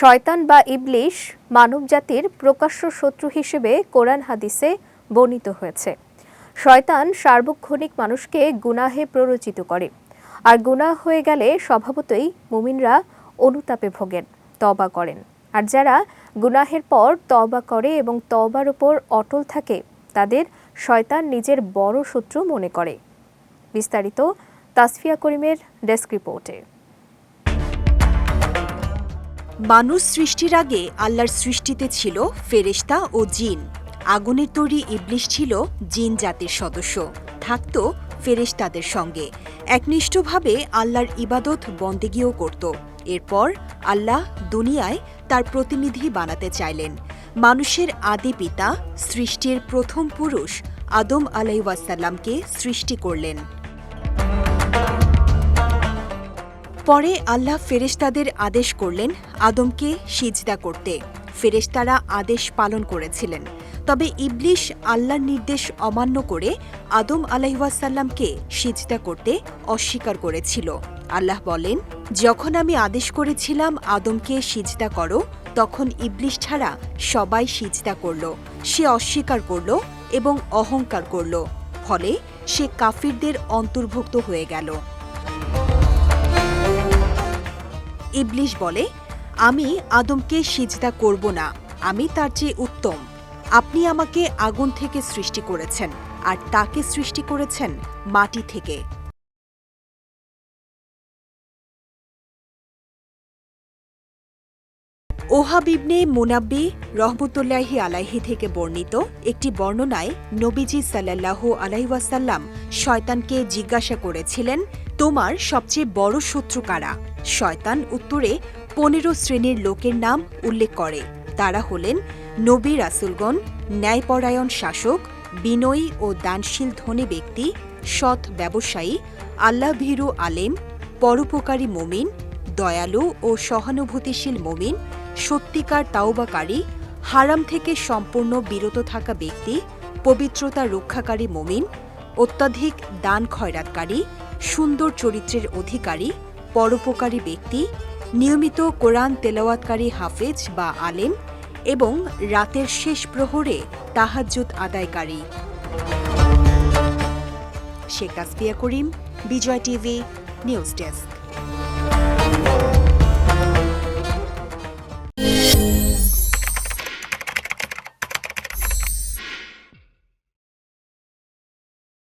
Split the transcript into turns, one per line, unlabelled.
শয়তান বা ইবলিশ মানবজাতির প্রকাশ্য শত্রু হিসেবে কোরআন হাদিসে বর্ণিত হয়েছে। শয়তান সার্বক্ষণিক মানুষকে গুনাহে প্ররোচিত করে। আর গুনাহ হয়ে গেলে স্বভাবতই মুমিনরা অনুতাপে ভোগেন তবা করেন। আর যারা গুনাহের পর তবা করে এবং তবার উপর অটল থাকে, তাদের শয়তান নিজের বড় শত্রু মনে করে। বিস্তারিত তাসফিয়া করিমের ডেস্ক রিপোর্টে।
মানুষ সৃষ্টির আগে আল্লাহর সৃষ্টিতে ছিল ফেরেশতা ও জিন। আগুনের তৈরি ইবলিশ ছিল জিন জাতির সদস্য। থাকত ফেরেশতাদের সঙ্গে। একনিষ্ঠভাবে আল্লাহর ইবাদত বন্দেগিও করত। এরপর আল্লাহ দুনিয়ায় তার প্রতিনিধি বানাতে চাইলেন। মানুষের আদি পিতা সৃষ্টির প্রথম পুরুষ আদম আলাইওয়াসাল্লামকে সৃষ্টি করলেন। পরে আল্লাহ ফেরেশতাদের আদেশ করলেন আদমকে সিজদা করতে। ফেরেশতারা আদেশ পালন করেছিলেন। তবে ইবলিশ আল্লাহর নির্দেশ অমান্য করে আদম আলাইহাসাল্লামকে সিজদা করতে অস্বীকার করেছিল। আল্লাহ বলেন, যখন আমি আদেশ করেছিলাম আদমকে সিজদা করো, তখন ইবলিশ ছাড়া সবাই সিজদা করল। সে অস্বীকার করল এবং অহংকার করল। ফলে সে কাফিরদের অন্তর্ভুক্ত হয়ে গেল। ইবলিশ বলে, আমি আদমকে সিজদা করব না, আমি তার চেয়ে উত্তম। আপনি আমাকে আগুন থেকে সৃষ্টি করেছেন, আর তাকে সৃষ্টি করেছেন মাটি থেকে। ওহাব ইবনে মুনাব্বি রহমতুল্লাহি আলাইহি থেকে বর্ণিত একটি বর্ণনায় নবীজি সাল্লাল্লাহু আলাইওয়াসাল্লাম শয়তানকে জিজ্ঞাসা করেছিলেন, তোমার সবচেয়ে বড় শত্রু কারা? শয়তান উত্তরে পনেরো শ্রেণির লোকের নাম উল্লেখ করে। তারা হলেন নবী রাসুলগণ, ন্যায়পরায়ণ শাসক, বিনয়ী ও দানশীল ধনী ব্যক্তি, সৎ ব্যবসায়ী, আল্লাভীরু আলেম, পরোপকারী মমিন, দয়ালু ও সহানুভূতিশীল মমিন, সত্যিকার তাওবাকারী, হারাম থেকে সম্পূর্ণ বিরত থাকা ব্যক্তি, পবিত্রতা রক্ষাকারী মমিন, অত্যাধিক দান খয়রাতকারী, সুন্দর চরিত্রের অধিকারী পরোপকারী ব্যক্তি, নিয়মিত কোরআন তেলাওয়াতকারী হাফেজ বা আলেম এবং রাতের শেষ প্রহরে তাহাজ্জুদ আদায়কারী। Sheikh Asfia Karim, Bijoy TV, news desk.